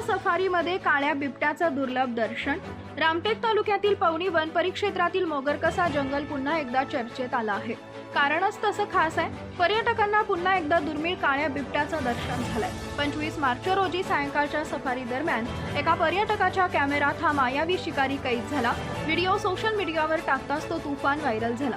सफारीमध्ये काळ्या बिबट्याचं दुर्लभ दर्शन. रामटेक तालुक्यातील पवनी वन परिक्षेत्रातील मोगरकसा जंगल पुन्हा एकदा चर्चेत आलं आहे. कारणच तसं खास आहे. पर्यटकांना पुन्हा एकदा दुर्मिळ काळ्या बिबट्याचं दर्शन झालंय. पंचवीस मार्च रोजी सायंकाळच्या सफारी दरम्यान एका पर्यटकाच्या कॅमेरात हा मायावी शिकारी कैद झाला. व्हिडिओ सोशल मीडियावर टाकताच तो तुफान व्हायरल झाला.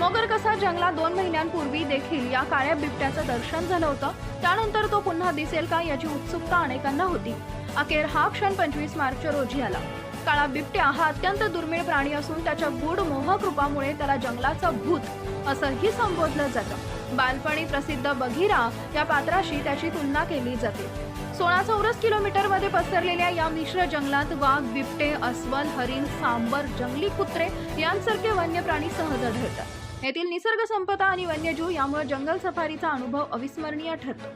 मोगरकसा जंगलात दोन महिन्यांपूर्वी देखील या काळ्या बिबट्याचं दर्शन झालं होतं. त्यानंतर तो पुन्हा दिसेल का याची उत्सुकता अनेकांना होती. अखेर हा क्षण पंचवीस मार्च रोजी आला. काळा बिबट्या हा अत्यंत दुर्मिळ प्राणी असून त्याच्या गूढ मोहकृपामुळे त्याला जंगलाचं भूत असंही संबोधलं जातं. बालपणी प्रसिद्ध बघिरा या पात्राशी त्याची तुलना केली जाते. सोळा चौरस किलोमीटरमध्ये पसरलेल्या या मिश्र जंगलात वाघ बिबटे अस्वल हरिण सांबर जंगली कुत्रे यांसारखे वन्य प्राणी सहज आढळतात. येथील निसर्ग संपदा आणि वन्यजीव यामुळे जंगल सफारीचा अनुभव अविस्मरणीय ठरतो.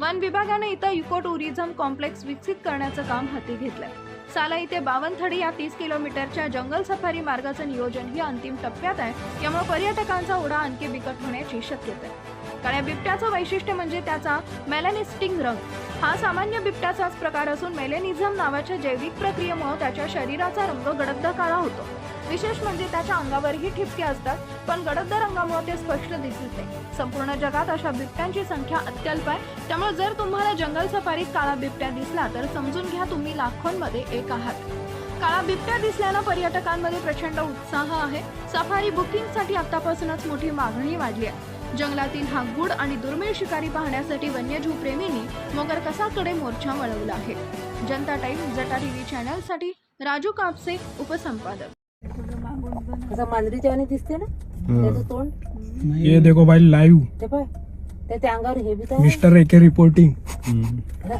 वन विभागाने इथं इको टुरिझम कॉम्प्लेक्स विकसित करण्याचं काम हाती घेतलंय. साला इथे बावनथडी या तीस किलोमीटरच्या जंगल सफारी मार्गाचं नियोजन ही अंतिम टप्प्यात आहे. यामुळे पर्यटकांचा ओढा आणखी बिकट होण्याची शक्यता आहे. काळ्या बिबट्याचं वैशिष्ट्य म्हणजे त्याचा मेलॅनिस्टिंग रंग. हा सामान्य बिबट्याचाच प्रकार असून मेलेनिझम नावाच्या जैविक प्रक्रियेमुळे त्याच्या शरीराचा रंग गडद काळा होतो. विशेष म्हणजे त्याच्या अंगावरही ठिपके असतात पण गडद रंगामुळे ते स्पष्ट दिसत नाही. संपूर्ण जगात अशा बिबट्यांची संख्या अत्यल्प आहे. त्यामुळे जर तुम्हाला जंगल सफारीत काळा बिबट्या दिसला तर समजून घ्या तुम्ही लाखोंमध्ये एक आहात. काळा बिबट्या दिसल्यानं पर्यटकांमध्ये प्रचंड उत्साह आहे. सफारी बुकिंगसाठी आतापासूनच मोठी मागणी वाढली आहे. जंगलातील हा गुड आणि दुर्मिळ शिकारी पाहण्यासाठी वन्यजीव प्रेमींनी मोगरकसाकडे मोर्चा वळवला आहे. जनता टाईम जटा टीव्ही चॅनलसाठी राजू कापसे उपसंपादक. असं मांजरीच्या दिसते ना? त्याचं तोंड? ये देखो भाई लाईव्ह ते पाय. त्याच्या अंगावर हे बी. मिस्टर एके रिपोर्टिंग हा,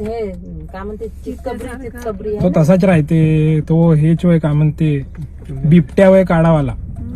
हे काय म्हणते चितकबरी चितकबरी तो तसाच राहते तो हेच वय काय म्हणते बिबट्या वय काढावाला.